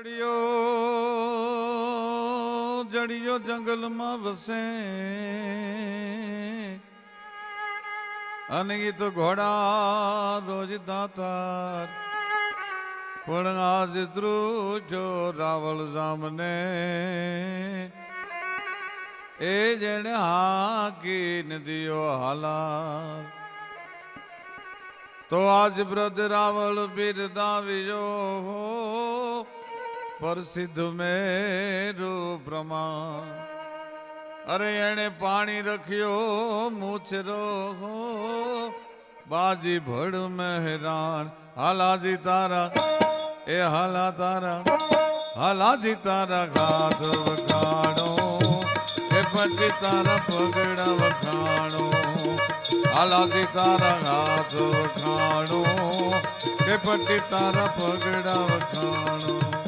જડિયો જડિયો જંગલમાં વસે અને એ તો ઘોડા રોજ દાતાર પણ આજ ધ્રુજો રાવળ જામને એ જેણે હાકી નદીઓ હાલા તો આજ બ્રધ રાવળ બિરદાવ્યો પ્રસિદ્ધ મેરુ બ્રહ્મા. અરે એણે પાણી રખ્યો, મૂછરો બાજી ભડ મહેરાન, હાલાજી તારા, એ હાલા તારા, હાલાજી તારા ઘાત વખાણો એ પટી તારા પગડા વખાણો હાલાજી તારા હાથ વખાણો કે પટી તારા પગડા વખાણો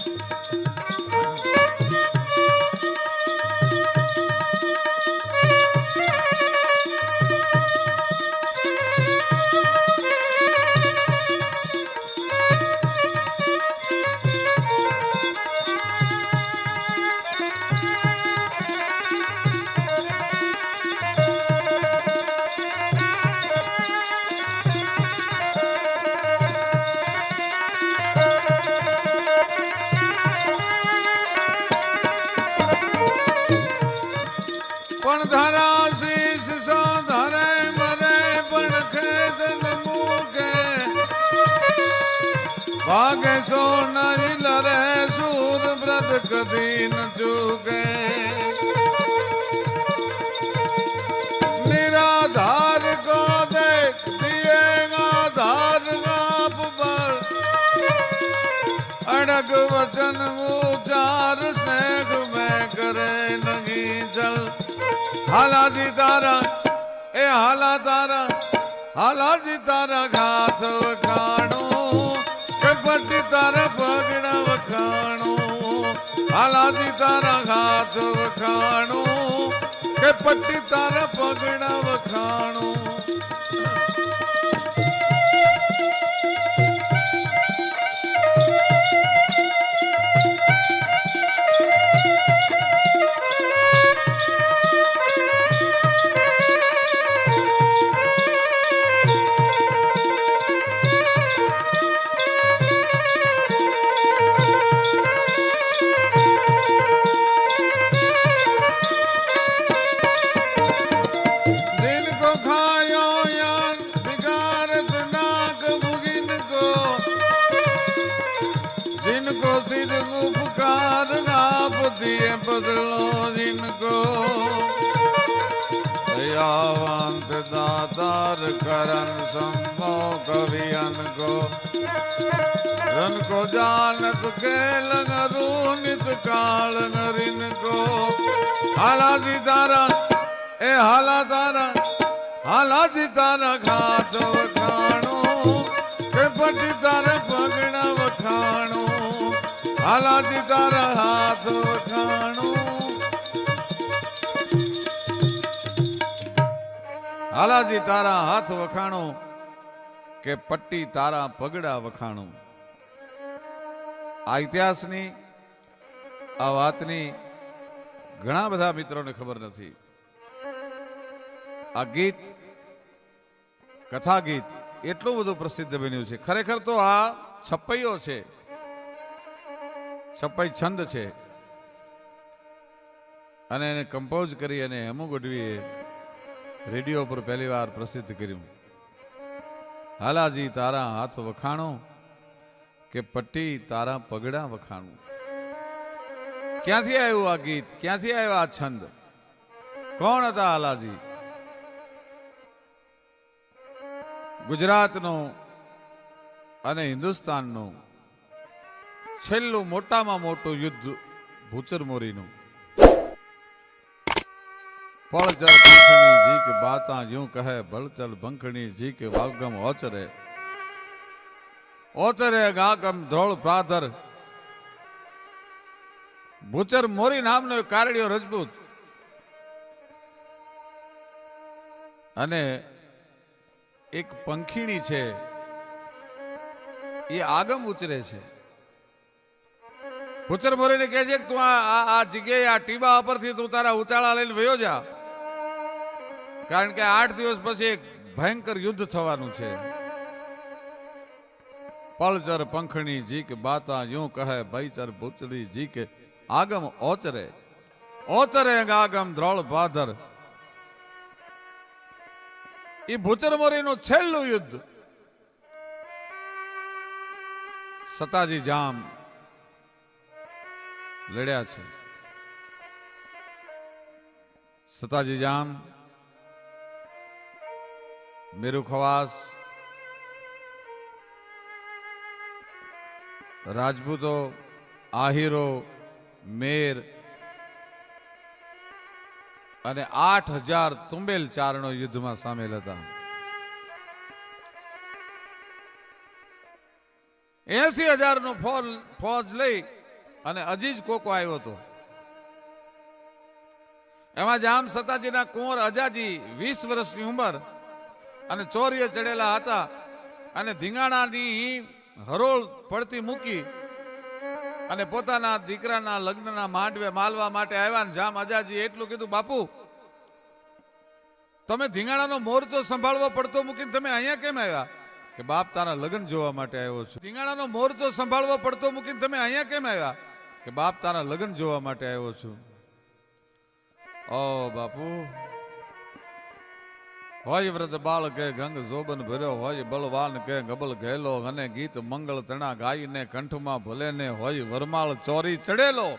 પણ ધરા શીશ સો ધરે મરે પણ ખેદ ન મૂકે ભાગે સો નહીં લરે સૂર વ્રત કદી ન ચૂકે નિરાધાર કો દેખ દિયેગા ધાર ગાપ બળ અડગ વચન ઉચાર સ્નેહ મેં કરે નહીં ਹਾਲਾ ਦੀ ਤਾਰਾ ਇਹ ਹਾਲਾ ਤਾਰਾ ਹਾਲਾ ਦੀ ਤਾਰਾ ਘਾਤ ਵਖਾਣੋ ਕਬੱਡੀ ਤਾਰਾ ਫਗਣਾ ਵਖਾਣੋ। ਹਾਲਾ ਜੀ ਤਾਰਾ ਘਾਤ ਵਖਾਣੋ ਕਿ ਪੱਟੀ ਤਾਰਾ ਫਗਣਾ ਵਖਾਣੋ। अवतार करन सम्मोह कवियन को रन को जानत के लग रूनित काल नरिन को हाला जी तारा ए हाला तारा हाला जी तारा घाट वखाणो के पटी तारा पगड़ा वखाणो हाला जी तारा हाथ वखाणो હાલાજી તારા હાથ વખાણો કે પટ્ટી તારા પગડા વખાણો? આ ઇતિહાસની, આ વાતની ઘણા બધા મિત્રોને ખબર નથી. આ ગીત કથા ગીત એટલું બધું પ્રસિદ્ધ બન્યું છે. ખરેખર તો આ છપ્પૈયો છે. છપ્પઈ છંદ છે. અને એને કમ્પોઝ કરી અને હેમુ ગઢવીએ રેડિયો પર પહેલી વાર પ્રસિદ્ધ કર્યું. હાલાજી તારા હાથ વખાણો કે પટ્ટી તારા પગડા વખાણું? ક્યાંથી આવ્યું આ ગીત? ક્યાંથી આવ્યો આ છંદ? કોણ હતા હાલાજી? ગુજરાતનો અને હિન્દુસ્તાનનું છેલ્લું મોટામાં મોટું યુદ્ધ ભૂચર મોરીનું પળચર પંખણી જી કે બાતા યું કહે ભંખણી જી કે વાલગમ ઓચરે. ઓચરે ગાગમ ધ્રોળ પ્રાધર. ભૂચર મોરી નામનો કારડિયો રજપૂત. અને એક પંખીણી છે, એ આગમ ઉચરે છે. ભૂચર મોરીને કહે છે કે તું આ- આ જગ્યાએ, આ ટીબા ઉપરથી તું તારા ઉચાળા લઈને વયો જા. કારણ કે આઠ દિવસ પછી એક ભયંકર યુદ્ધ થવાનું છે. પળચર પંખણી જીક બાતા યું કહે ભયચર ભૂતળી જીક આગમ ઓચરે. ઓચરે આગમ દ્રોળ ભાદર એ ભૂચરનું છેલ્લું યુદ્ધ. સતાજી જામ લડ્યા છે. સતાજી જામ મેરુ ખવાસ રાજપૂતો આહિરો મેર અને આઠ હજાર તુંબેલ ચારણો યુદ્ધમાં સામેલ હતા. એસી હજાર નો ફોજ લઈ અને અજીજ કોકો આવ્યો હતો. એમાં જામ સતાજીના કુંવર અજાજી વીસ વર્ષની ઉંમર અને ચોરીએ ચડેલા હતા અને ધીંગાણાની હરોળ પડતી મૂકી અને પોતાના દીકરાના લગ્નના માંડવે માલવા માટે આવ્યા ને જામ અજાજી એટલું કીધું, બાપુ, તમે ધીંગાણાનો મોરતો સંભાળવો પડતો મૂકીને તમે અહીંયા કેમ આવ્યા? કે બાપ તારા લગ્ન જોવા માટે આવ્યો છું. ધીંગાણાનો મોરતો સંભાળવો પડતો મૂકીને તમે અહીંયા કેમ આવ્યા? કે બાપ તારા લગ્ન જોવા માટે આવ્યો છું. ઓ બાપુ હોય વ્રત બાળ કે ગંગ જોબન ભર્યો હોય બલવાન કે ગબલ ઘેલો, અને ગીત મંગળ તણા ગાઈને કંઠમાં ભલે ને હોય વરમાળ ચોરી ચડેલો.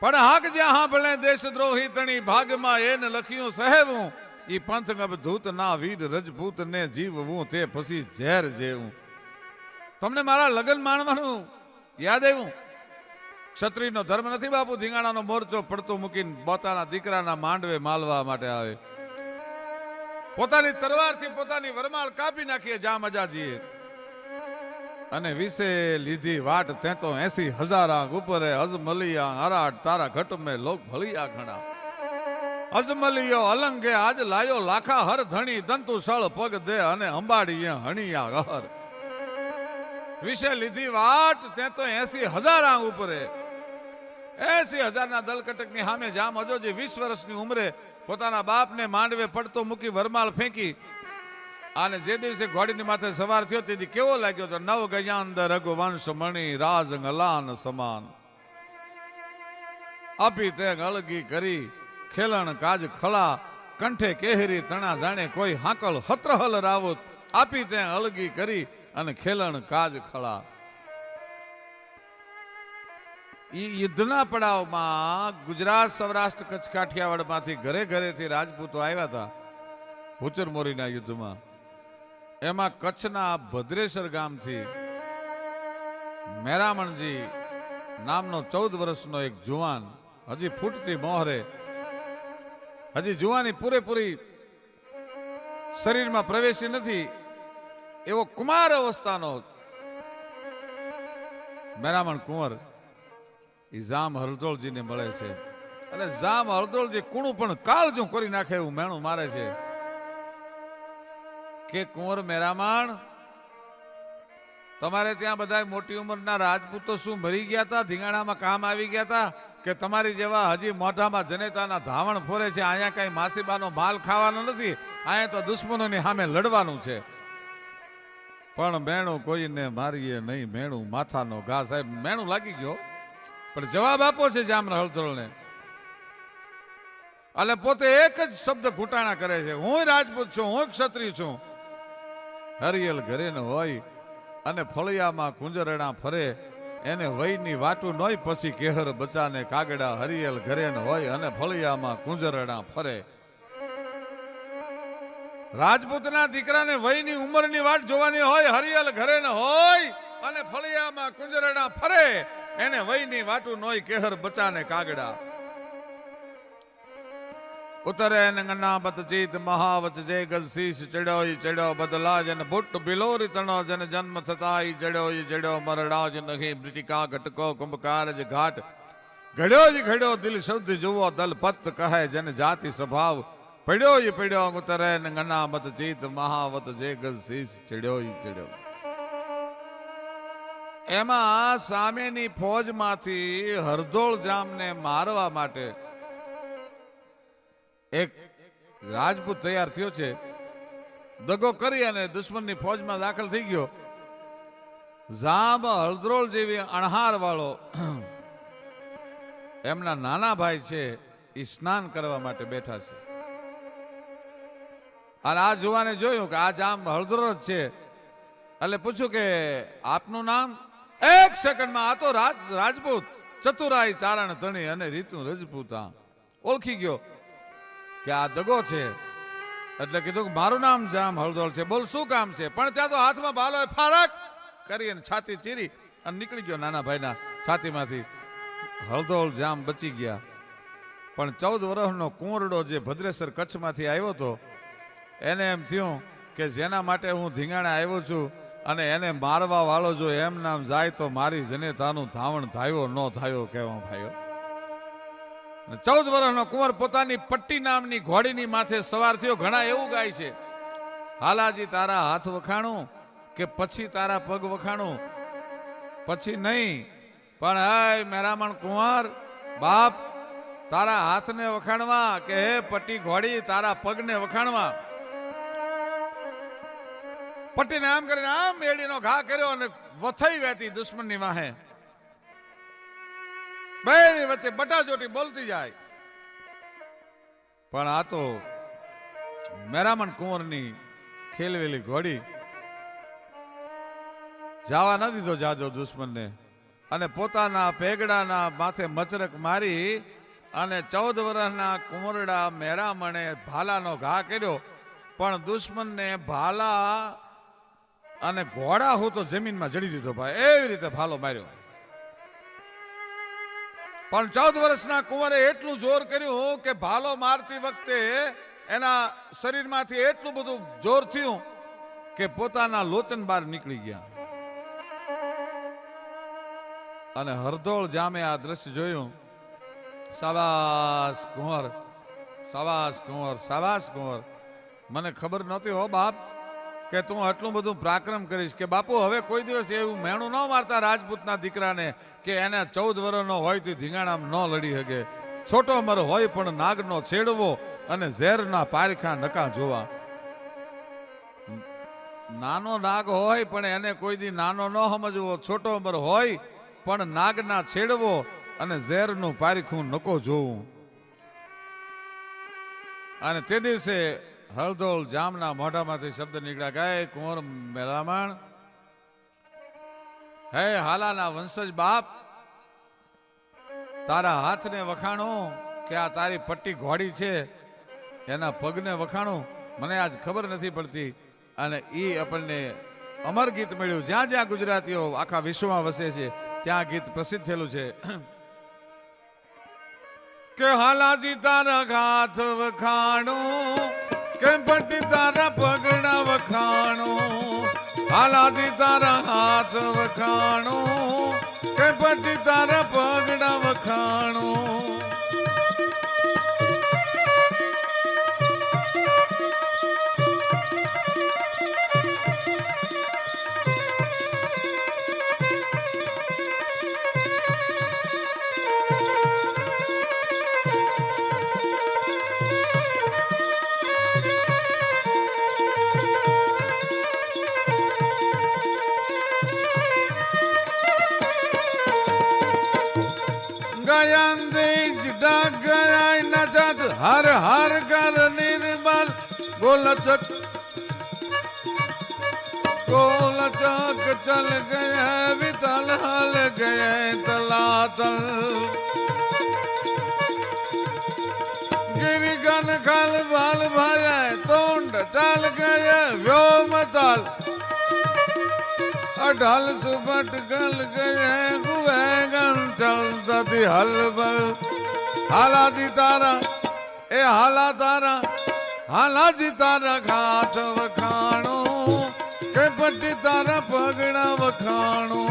પણ હાક જ્યાં ભલે દેશદ્રોહી તણી ભાગમાં એને લખ્યું સહેવું. ઈ પંથ ગબ ધૂત ના વીર રજપૂત ને જીવવું તે પછી ઝેર જેવું. તમને મારા લગ્ન માણવાનું યાદ આવ્યું? ક્ષત્રિયનો ધર્મ નથી બાપુ, ધીંગાણાનો મોરચો પડતો મૂકીને પોતાના દીકરાના માંડવે માલવા માટે આવે. પોતાની તરવારથી પોતાની વરમાળ કાપી નાખીએ જામ અજાજીએ. અને વિશે લીધી વાટ તે તો એસી હજાર આંખ ઉપરે અજમલિયા હરાટ તારા ઘટ મેં લોક ભલિયા ઘણા. અજમલિયો અલંગે આજ લાયો લાખા હર ધણી દંતુ સળ પગ દે અને અંબાડીએ હણિયા હર વિશે લીધી વાટ તે તો એસી હજાર આંખ ઉપરે. એસી હજારના દલકટકની સામે જામ અજોજી વીસ વર્ષની ઉંમરે પોતાના બાપને માંડવે પડતો મૂકી વરમાલ ફેંકી અને જે દિવસે ઘોડીની માથે સવાર થયો, તેથી કેવો લાગ્યો તો નવ ગયાંદર રઘુવંશ મણી રાજ ગલાન સમાન. આપી તે અલગી કરી, ખેલણ કાજ ખળા કંઠે કેહરી તણા જાણે કોઈ હાકલ હત્રહલ રાવત. આપી તે અલગી કરી અને ખેલણ કાજ ખળા ઈ યુદ્ધના પડાવમાં ગુજરાત સૌરાષ્ટ્ર કચ્છ કાઠિયાવાડમાંથી ઘરે ઘરેથી રાજપૂતો આવ્યા હતા હુચરમોરીના યુદ્ધમાં. એમાં કચ્છના ભદ્રેશ્વર ગામથી મેરામણજી નામનો ચૌદ વર્ષનો એક જુવાન હજી ફૂટતી મોહરે, હજી જુવાની પૂરેપૂરી શરીરમાં પ્રવેશી નથી, એવો કુમાર અવસ્થાનો મેરામણ કુંવર એ જામ હરદોળજીને મળે છે. અને જામ હરદોળજી કુણું પણ કાળજું કરી નાખે એવું મેણું મારે છે. કે કુંવર મેરામાણ, તમારે ત્યાં બધા મોટી ઉંમરના રાજપૂતો શું મરી ગયા હતા ધીંગાણામાં કામ આવી ગયા હતા કે તમારી જેવા હજી મોઢામાં જનેતાના ધાવણ ફોરે છે, અહીંયા કઈ માસીબાનો માલ ખાવાનો નથી, અહીંયા તો દુશ્મનોની સામે લડવાનું છે. પણ મેણું કોઈને મારીએ નહીં, મેણું માથાનો ઘા, સાહેબ, મેણું લાગી ગયો. પણ જવાબ આપો છે જામર હળદળને અને પોતે એક જ શબ્દ ઘૂંટાણા કરે છે. હું રાજપૂત છું, હું ક્ષત્રિય છું. હરિયલ ઘરે હોય અને ફળિયામાં કુંજરણા ફરે, એને વયની વાટું નોય પછી કેહર બચાને કાગડા હરિયલ ઘરે ન હોય અને ફળિયામાં કુંજરણા ફરે. રાજપૂતના દીકરાને વયની ઉંમરની વાટ જોવાની હોય, હરિયલ ઘરે ન હોય અને ફળિયામાં કુંજરણા ફરે. એને વયની વાટું નોય કેહર બચાને કાગડા. ઉતરે નંગના બત જીત મહાવત જે ગજ શીશ ચડ્યો ઈ ચડ્યો બદલા જન ભૂટ બિલોરી તણો જન જન્મ થતા ઈ જડ્યો ઈ જડ્યો મરડા જ નહીં બ્રિટિકા ઘટકો કુંભકાર જ ઘાટ. ઘડ્યો જ ઘડ્યો દિલ શબ્દ જુઓ દલ પત કહે જન જાતિ સ્વભાવ. પડ્યો ઈ પડ્યો ઉતરે નંગના બત જીત મહાવત જે ગજ ચડ્યો ઈ ચડ્યો. એમાં સામેની ફોજમાંથી હરદોળ જામને મારવા માટે એક રાજપૂત તૈયાર થયો છે. દગો કરી અને દુશ્મનની ફોજમાં દાખલ થઈ ગયો. જામ હળદ્રોળ જેવી અણહાર વાળો એમના નાના ભાઈ છે એ સ્નાન કરવા માટે બેઠા છે. અને આ જોવાને જોયું કે આ જામ હળદ્રોળ જ છે. એટલે પૂછ્યું કે આપનું નામ? એક સેકન્ડમાં આ તો રાજ, રાજપૂત, ચતુરાઈ, ચારણ, ધણી અને રીતુ રજપૂત. ઓળખી ગયો કે આ દગો છે. એટલે કીધું કે મારું નામ જામ હળદોળ છે. બોલ, શું કામ છે? પણ ત્યાં તો હાથમાં બાલો ફારક! કરી અને છાતી ચીરી અને નીકળી ગયો નાના ભાઈના છાતીમાંથી. હળદોળ જામ બચી ગયા. પણ ચૌદ વર્ષનો કુંવરડો જે ભદ્રેસર કચ્છમાંથી આવ્યો હતો એને એમ થયું કે જેના માટે હું ધીંગાણે આવ્યો છું અને એને મારવા વાળો જો એમ નામ જાય તો મારી જનેતાનું ધાવણ થાયો ન થયો કેવો ભાઈઓ. ચૌદ વર્ષનો કુંવર પોતાની પટ્ટી નામની ઘોડીની માથે સવાર થયો. ઘણા એવું ગાય છે, હાલાજી, તારા હાથ વખાણું કે પછી તારા પગ વખાણું? પછી નહીં, પણ હે મેરામણ કુંવર, બાપ, તારા હાથને વખાણવા કે હે પટ્ટી ઘોડી, તારા પગને વખાણવા? પટ્ટીને આમ કરીને આમ એડીનો ઘા કર્યો અને વથઈ વહેતી દુશ્મનની વાહે. બેની વચ્ચે બટાજોટી બોલતી જાય. પણ આ તો મેરામણ કુંવરની ખેલવેલી ઘોડી. જવા ન દીધો જાજો દુશ્મનને. અને પોતાના પેગડાના માથે મચરક મારી અને ચૌદ વર્ષના કુંવરડા મેરામણે ભાલાનો ઘા કર્યો. પણ દુશ્મનને ભાલા અને ઘોડા હું તો જમીનમાં જડી દીધો ભાઈ. એવી રીતે ભાલો માર્યો. પણ ચૌદ વર્ષના કુંવરે એટલું જોર કર્યું કે ભાલો મારતી વખતે એના શરીરમાંથી એટલું બધું જોર થયું કે પોતાના લોચન બહાર નીકળી ગયા. અને હરદોળ જામે આ દ્રશ્ય જોયું. સાવાસ કુંવર સાવાસ કુંવર સાવાસ કુંવર. મને ખબર નહોતી હો બાપ. કે તું આટલું બધું પ્રાક્રમ કરીશ કે બાપુ, હવે કોઈ દિવસ એવું મેણું ન મારતા રાજપૂતના દીકરાને કે એને ચૌદ વર્ષનો હોય તો ધીંગાણામ ન લડી શકે. છોટો મર હોય પણ નાગનો છેડવો અને ઝેરના પારખા નકા જોવા. નાનો નાગ હોય પણ એને કોઈ દી નાનો ન સમજવો. છોટો મર હોય પણ નાગના છેડવો અને ઝેરનું પારખું નકો જોવું. અને તે દિવસે હળદોળ જામના મોઢામાંથી શબ્દ નીકળ્યા. ગાય, કુંવર, મેલામણ. હે હાલાના વંશજ બાપ, તારા હાથને વખાણું કે આ તારી પટ્ટી ઘોડી છે, એના પગને વખાણું, મને આજ ખબર નથી પડતી. અને એ આપણને અમર ગીત મળ્યું. જ્યાં જ્યાં ગુજરાતીઓ આખા વિશ્વમાં વસે છે, ત્યાં ગીત પ્રસિદ્ધ થયેલું છે. કે હાલાજી તારા હાથ વખાણું કે પટ્ટી તારા પગડા વખાણો? હાલાથી તારા હાથ વખાણો? કે પટ્ટી તારા પગડા વખાણું? ગયંદે ડાગરાય નજત હર હર કર નિર્મલ બોલ ચક गोल चौक चल गए वितल हल गए तलातल गिरी गन खल बल भरे तोंड चल गए व्योम तल અઢાલ સુપટ ગલ ગયે ગુવે ગણ ચલતી હલબલ હાલાજી તારા, એ હાલા તારા હાલાજી તારા ઘાત વખાણો. કે પટ્ટી તારા પગડા વખાણો.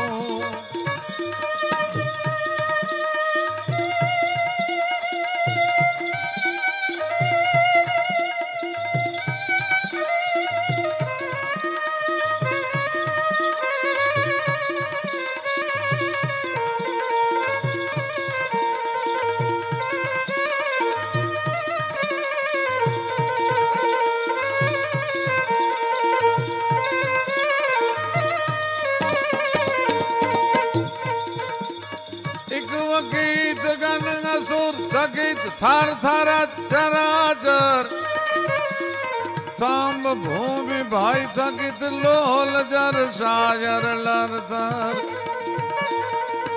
થકિત લોલ જર શાયર લરધર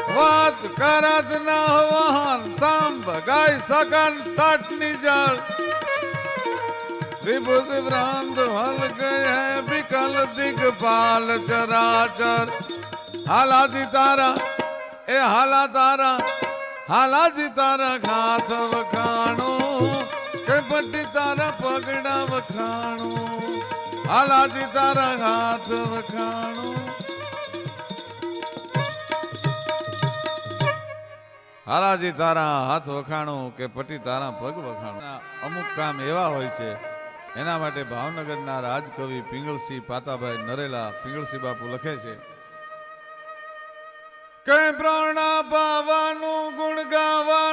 વાત કરત ન વાહન તાંબ ગાય સગન તટની જળ વિભુત ભ્રાંત હલ ગયે વિકલ દિગપાલ ચરાચર હાલાજી તારા એ હાલા તારા હાલાજી તારા ખાથ વખાણું કે પટ્ટી તારા પગડા વખાણું હાલાજી તારા હાથ વખાણો. હાલાજી તારા હાથ વખાણો કે પટી તારા પગ વખાણો. અમુક કામ એવા હોય છે, એના માટે ભાવનગરના રાજકવિ પિંગળસિંહ પાતાભાઈ નરેલા પિંગળસિંહ બાપુ લખે છે કે પ્રાણા પાવાનું ગુણ ગાવાનું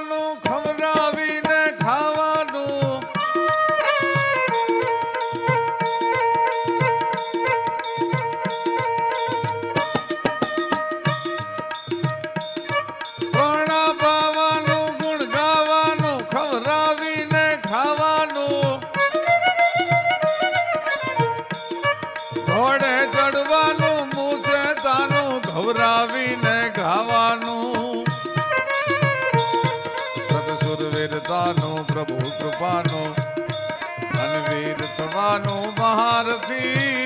અનવીર બહારથી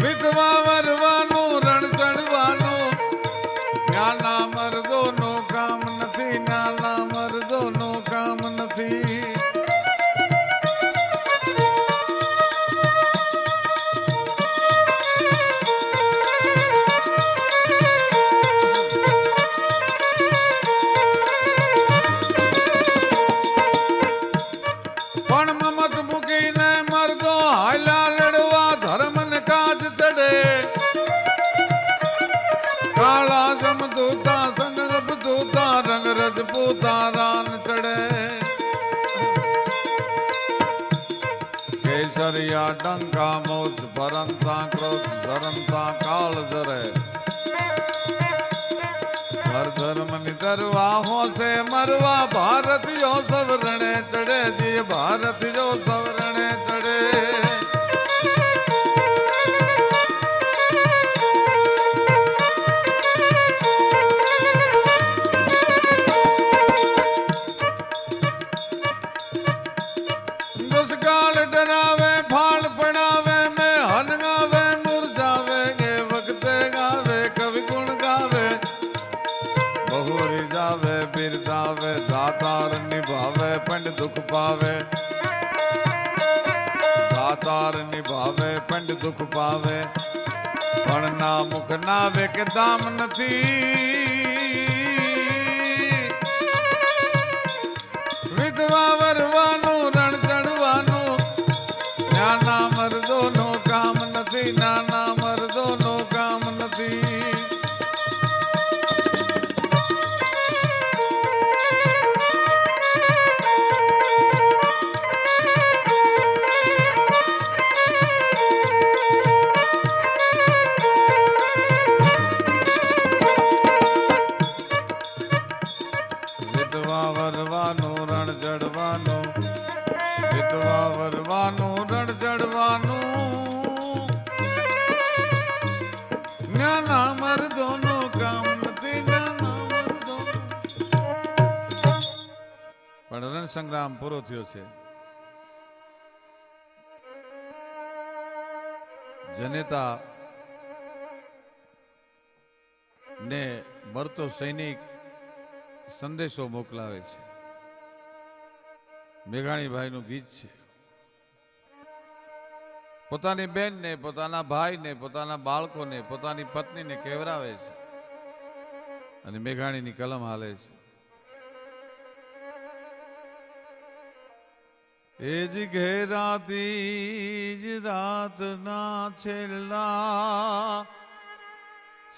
વિધવા સંગ દૂતા રંગ રજપૂતા રાન ચડે કેસરિયા ડંકા મોજ ભરંતા ક્રોધ ધરંતા કાળ જરે હર ધર્મની દરવા હોશે મરવા ભારત જો સવરણે ચડે જી ભારત જો સવરણે ચડે દુઃખ પાવે પણ ના મુખ નાવે કે દામ નથી. વિધવા વરવાનું સંગ્રામ પૂરો થયો છે. જનેતા ને મરતો સૈનિક સંદેશો મોકલાવે છે. મેઘાણીભાઈનું ગીત છે. પોતાની બેનને, પોતાના ભાઈને, પોતાના બાળકોને, પોતાની પત્નીને કેવરાવે છે. અને મેઘાણીની કલમ હાલે છે. એ જ ઘેરાતી જ રાતના છેલ્લા.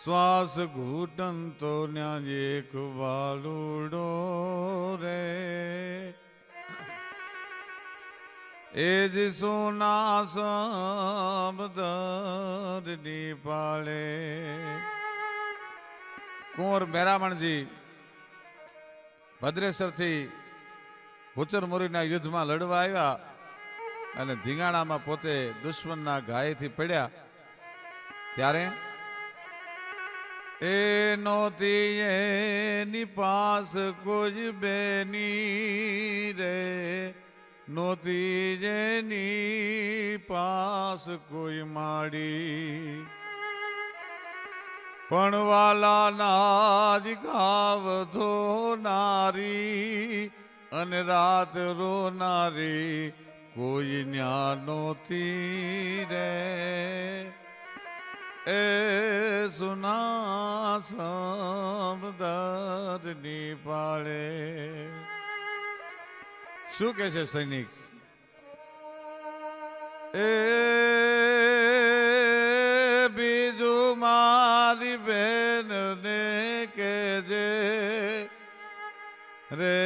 શ્વાસ ઘૂંટન તો ન્યા એક વાલુડો રે. એ જ સોના શબ્દની પાળે કુંવર મેરામણજી, ભદ્રેશ્વરથી ભૂચર મોરીના યુદ્ધમાં લડવા આવ્યા અને ધીંગાણામાં પોતે દુશ્મનના ગાયથી પડ્યા. ત્યારે, એ નોતી પાસ કોઈ બેની રે. નોતી જેની પાસ કોઈ માડી. પણ વાલા નાજ ગાવ ધોનારી અને રાત રોનારી કોઈ ન્યા નોતી રે. એ સુના સમદરની પાળે શું કે છે સૈનિક? એ બીજું મારી બેનને કેજે રે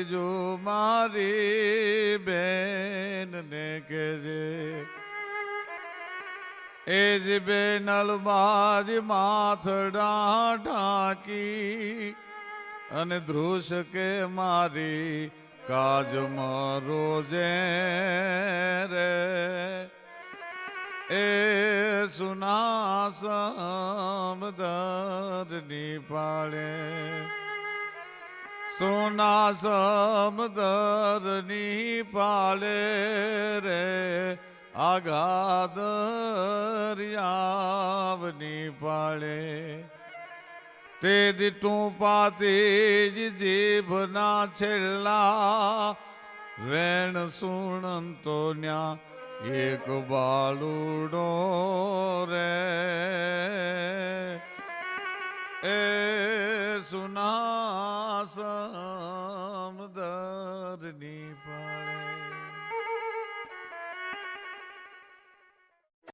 બીજું મારી બેન ને કેજે એ જ બેનલ બાજ માથડા ઢાંકી અને ધ્રુષ કે મારી કાજ રોજે રે એ સુના સમદરની પાળે સોના સમદરની પાળે રે આગાદરિયાવની પાળે. તે દીટું પાતી જ જીભના છેલ્લા વેણ સુણંતો ન્યા એક બાલુડો રે. એ સુના સમદરની